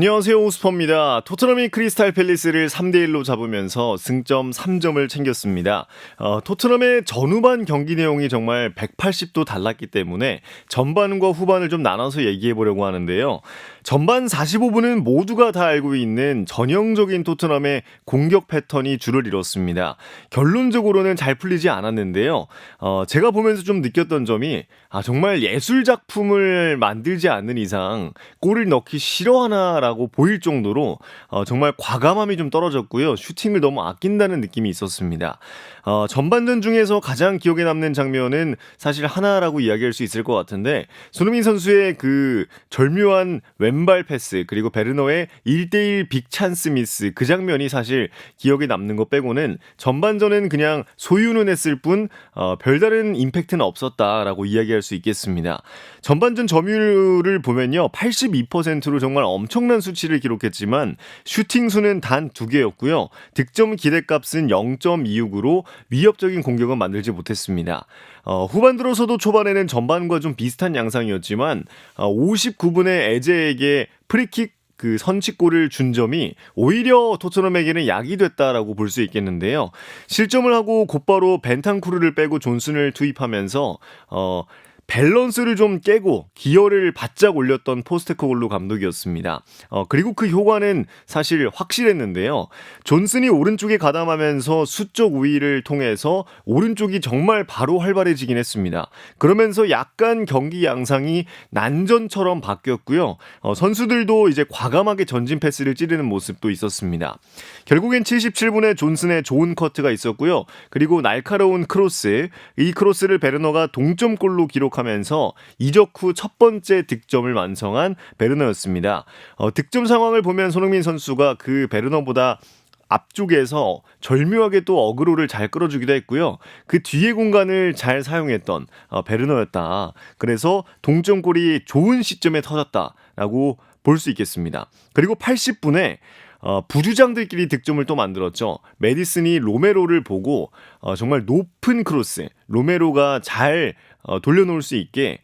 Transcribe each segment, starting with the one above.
안녕하세요 오스퍼입니다. 토트넘이 크리스탈 팰리스를 3대1로 잡으면서 승점 3점을 챙겼습니다. 어, 토트넘의 전후반 경기 내용이 정말 180도 달랐기 때문에 전반과 후반을 좀 나눠서 얘기해 보려고 하는데요. 전반 45분은 모두가 다 알고 있는 전형적인 토트넘의 공격 패턴이 줄을 이뤘습니다. 결론적으로는 잘 풀리지 않았는데요. 어, 제가 보면서 좀 느꼈던 점이 아, 정말 예술 작품을 만들지 않는 이상 골을 넣기 싫어하나라 고 보일 정도로 어, 정말 과감함이 좀 떨어졌고요. 슈팅을 너무 아낀다는 느낌이 있었습니다. 어, 전반전 중에서 가장 기억에 남는 장면은 사실 하나라고 이야기할 수 있을 것 같은데 손흥민 선수의 그 절묘한 왼발 패스 그리고 베르너의 1대1 빅 찬스 미스 그 장면이 사실 기억에 남는 것 빼고는 전반전은 그냥 소유는 했을 뿐 어, 별다른 임팩트는 없었다라고 이야기할 수 있겠습니다. 전반전 점유율을 보면요 82%로 정말 엄청난 수치를 기록했지만 슈팅 수는 단 두 개였고요 득점 기대값은 0.26으로 위협적인 공격은 만들지 못했습니다. 어, 후반 들어서도 초반에는 전반과 좀 비슷한 양상이었지만 어, 59분에 에제에게 프리킥 그 선취골을 준 점이 오히려 토트넘에게는 약이 됐다라고 볼 수 있겠는데요. 실점을 하고 곧바로 벤탄쿠르를 빼고 존슨을 투입하면서 어 밸런스를 좀 깨고 기어를 바짝 올렸던 포스테코글루 감독이었습니다. 어, 그리고 그 효과는 사실 확실했는데요. 존슨이 오른쪽에 가담하면서 수적 우위를 통해서 오른쪽이 정말 바로 활발해지긴 했습니다. 그러면서 약간 경기 양상이 난전처럼 바뀌었고요. 어, 선수들도 이제 과감하게 전진 패스를 찌르는 모습도 있었습니다. 결국엔 77분에 존슨의 좋은 커트가 있었고요. 그리고 날카로운 크로스, 이 크로스를 베르너가 동점골로 기록 하면서 이적 후 첫 번째 득점을 완성한 베르너였습니다. 어, 득점 상황을 보면 손흥민 선수가 그 베르너보다 앞쪽에서 절묘하게 또 어그로를 잘 끌어주기도 했고요. 그 뒤에 공간을 잘 사용했던 어, 베르너였다. 그래서 동점골이 좋은 시점에 터졌다라고 볼 수 있겠습니다. 그리고 80분에 어, 부주장들끼리 득점을 또 만들었죠. 메디슨이 로메로를 보고 어, 정말 높은 크로스, 로메로가 잘 어, 돌려놓을 수 있게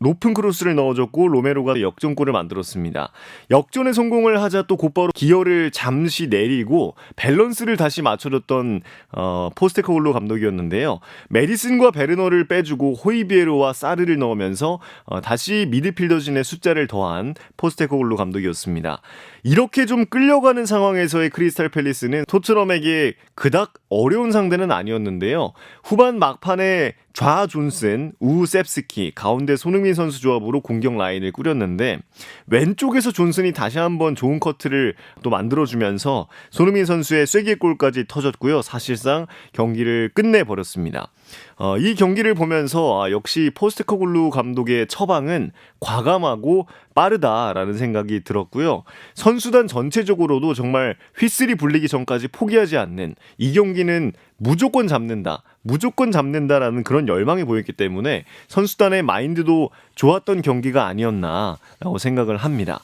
높은 크로스를 넣어줬고 로메로가 역전골을 만들었습니다. 역전에 성공을 하자 또 곧바로 기어를 잠시 내리고 밸런스를 다시 맞춰줬던 어, 포스테코글로 감독이었는데요. 메디슨과 베르너를 빼주고 호이비에로와 사르를 넣으면서 어, 다시 미드필더진의 숫자를 더한 포스테코글로 감독이었습니다. 이렇게 좀 끌려가는 상황에서의 크리스탈 팰리스는 토트넘에게 그닥 어려운 상대는 아니었는데요. 후반 막판에 좌 존슨, 우 셉스키, 가운데 손흥민 선수 조합으로 공격 라인을 꾸렸는데 왼쪽에서 존슨이 다시 한번 좋은 커트를 또 만들어주면서 손흥민 선수의 쐐기골까지 터졌고요. 사실상 경기를 끝내버렸습니다. 어, 이 경기를 보면서 아, 역시 포스트커글루 감독의 처방은 과감하고 빠르다라는 생각이 들었고요. 선수단 전체적으로도 정말 휘슬이 불리기 전까지 포기하지 않는 이 경기는 무조건 잡는다. 무조건 잡는다라는 그런 열망이 보였기 때문에 선수단의 마인드도 좋았던 경기가 아니었나라고 생각을 합니다.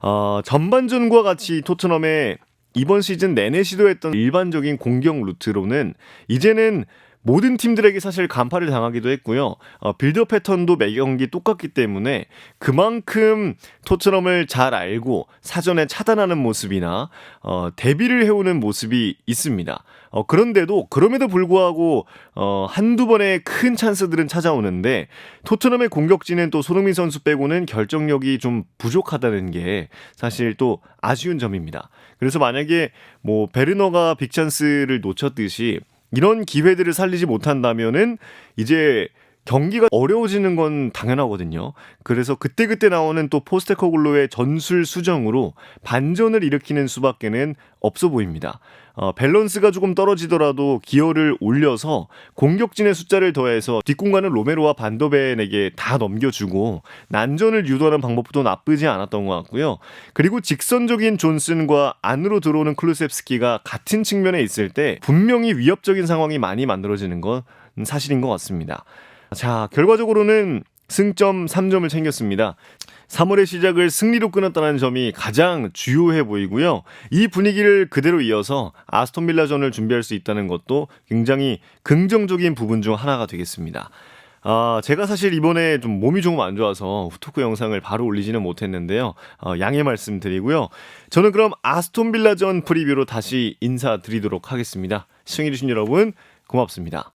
어, 전반전과 같이 토트넘의 이번 시즌 내내 시도했던 일반적인 공격 루트로는 이제는 모든 팀들에게 사실 간파를 당하기도 했고요. 어, 빌드 패턴도 매 경기 똑같기 때문에 그만큼 토트넘을 잘 알고 사전에 차단하는 모습이나 어, 대비를 해오는 모습이 있습니다. 어, 그런데도 그럼에도 불구하고 어, 한두 번의 큰 찬스들은 찾아오는데 토트넘의 공격진은 또 손흥민 선수 빼고는 결정력이 좀 부족하다는 게 사실 또 아쉬운 점입니다. 그래서 만약에 뭐 베르너가 빅찬스를 놓쳤듯이 이런 기회들을 살리지 못한다면은 이제 경기가 어려워지는 건 당연하거든요. 그래서 그때그때 나오는 또 포스테코글로의 전술 수정으로 반전을 일으키는 수밖에는 없어 보입니다. 어, 밸런스가 조금 떨어지더라도 기어를 올려서 공격진의 숫자를 더해서 뒷공간을 로메로와 반도벤에게 다 넘겨주고 난전을 유도하는 방법도 나쁘지 않았던 것 같고요. 그리고 직선적인 존슨과 안으로 들어오는 클루셉스키가 같은 측면에 있을 때 분명히 위협적인 상황이 많이 만들어지는 건 사실인 것 같습니다. 자, 결과적으로는 승점 3점을 챙겼습니다. 3월의 시작을 승리로 끊었다는 점이 가장 주요해 보이고요. 이 분위기를 그대로 이어서 아스톤 빌라전을 준비할 수 있다는 것도 굉장히 긍정적인 부분 중 하나가 되겠습니다. 아, 제가 사실 이번에 좀 몸이 조금 안 좋아서 후토크 영상을 바로 올리지는 못했는데요. 어, 양해 말씀드리고요. 저는 그럼 아스톤 빌라전 프리뷰로 다시 인사드리도록 하겠습니다. 시청해주신 여러분 고맙습니다.